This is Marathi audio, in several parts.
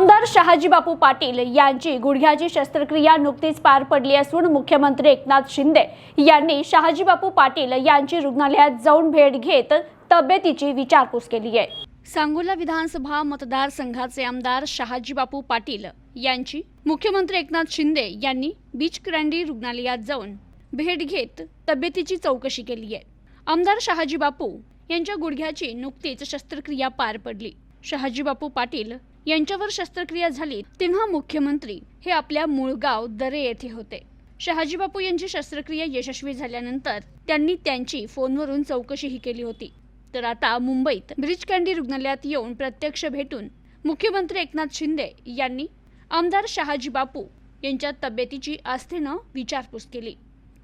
आमदार शहाजीबापू पाटील यांची गुडघ्याची शस्त्रक्रिया नुकतीच पार पडली असून मुख्यमंत्री एकनाथ शिंदे यांनी शहाजीबापू पाटील यांची रुग्णालयात जाऊन भेट घेत तब्येतीची विचारपूस केली आहे. सांगोला विधानसभा मतदारसंघाचे आमदार शहाजीबापू पाटील यांची मुख्यमंत्री एकनाथ शिंदे यांनी बीच क्रँडी रुग्णालयात जाऊन भेट घेत तब्येतीची चौकशी केली आहे. आमदार शहाजीबापू यांच्या गुडघ्याची नुकतीच शस्त्रक्रिया पार पडली. शहाजीबापू पाटील यांच्यावर शस्त्रक्रिया झाली तेव्हा मुख्यमंत्री हे आपल्या मूळगाव दरे येथे होते. शहाजी बापू यांची शस्त्रक्रिया यशस्वी झाल्यानंतर त्यांनी त्यांची फोनवरून चौकशीही केली होती. तर आता मुंबईत ब्रिज कँडी रुग्णालयात येऊन प्रत्यक्ष भेटून मुख्यमंत्री एकनाथ शिंदे यांनी आमदार शहाजी बापू यांच्या तब्येतीची आस्थेनं विचारपूस केली.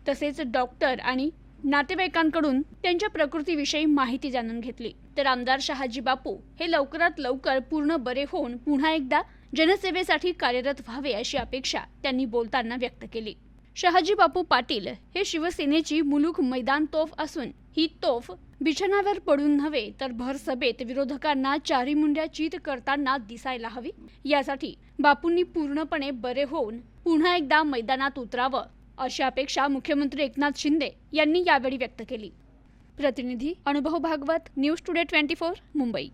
तसेच डॉक्टर आणि नातेवाईकांकडून त्यांच्या प्रकृतीविषयी माहिती जाणून घेतली. तर आमदार शहाजी बापू हे लवकरात लवकर पूर्ण बरे होऊन पुन्हा एकदा जनसेवेसाठी कार्यरत व्हावे अशी अपेक्षा त्यांनी बोलताना व्यक्त केली. शहाजी बापू पाटील हे शिवसेनेची मुलूक मैदान तोफ असून ही तोफ बिछाणावर पडून नव्हे तर भर सभेत विरोधकांना चारी मुंड्या चित करताना दिसायला हवी. यासाठी बापूंनी पूर्णपणे बरे होऊन पुन्हा एकदा मैदानात उतरावं अशी अपेक्षा मुख्यमंत्री एकनाथ शिंदे यांनी यावेळी व्यक्त केली. प्रतिनिधी Anubhav Bhagwat news today twenty four Mumbai.